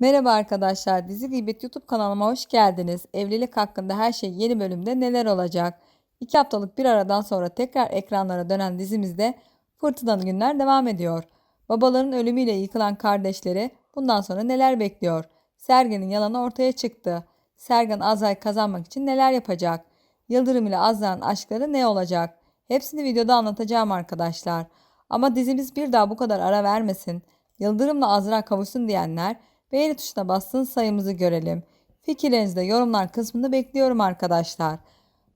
Merhaba arkadaşlar, Dizi Gıybet YouTube kanalıma hoş geldiniz. Evlilik hakkında her şey yeni bölümde neler olacak? İki haftalık bir aradan sonra tekrar ekranlara dönen dizimizde fırtınalı günler devam ediyor. Babaların ölümüyle yıkılan kardeşleri bundan sonra neler bekliyor? Sergen'in yalanı ortaya çıktı. Sergen Azra'yı kazanmak için neler yapacak? Yıldırım ile Azra'nın aşkları ne olacak? Hepsini videoda anlatacağım arkadaşlar. Ama dizimiz bir daha bu kadar ara vermesin. Yıldırım'la Azra kavuşsun diyenler beğeni tuşuna bassın sayımızı görelim. Fikirlerinizi de yorumlar kısmında bekliyorum arkadaşlar.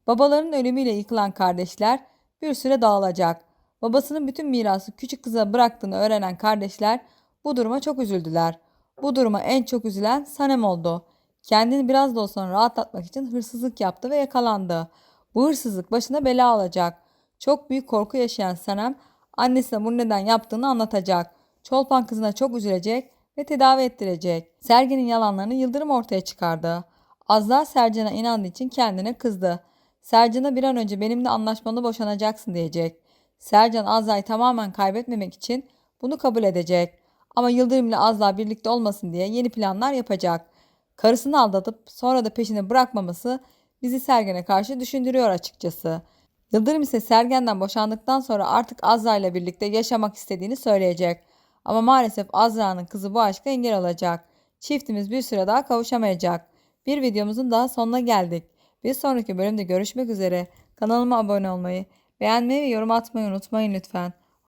Babaların ölümüyle yıkılan kardeşler bir süre dağılacak. Babasının bütün mirası küçük kıza bıraktığını öğrenen kardeşler bu duruma çok üzüldüler. Bu duruma en çok üzülen Sanem oldu. Kendini biraz da olsa rahatlatmak için hırsızlık yaptı ve yakalandı. Bu hırsızlık başına bela alacak. Çok büyük korku yaşayan Sanem annesine bunu neden yaptığını anlatacak. Çolpan kızına çok üzülecek ve tedavi ettirecek. Sergen'in yalanlarını Yıldırım ortaya çıkardı. Az Sercan'a inandığı için kendine kızdı. Sercan'a bir an önce benimle anlaşmalı boşanacaksın diyecek. Sercan Azra'yı tamamen kaybetmemek için bunu kabul edecek. Ama Yıldırım ile Azra birlikte olmasın diye yeni planlar yapacak. Karısını aldatıp sonra da peşini bırakmaması bizi Sergen'e karşı düşündürüyor açıkçası. Yıldırım ise Sergen'den boşandıktan sonra artık Azra ile birlikte yaşamak istediğini söyleyecek. Ama maalesef Azra'nın kızı bu aşka engel olacak. Çiftimiz bir süre daha kavuşamayacak. Bir videomuzun daha sonuna geldik. Bir sonraki bölümde görüşmek üzere. Kanalıma abone olmayı, beğenmeyi ve yorum atmayı unutmayın lütfen.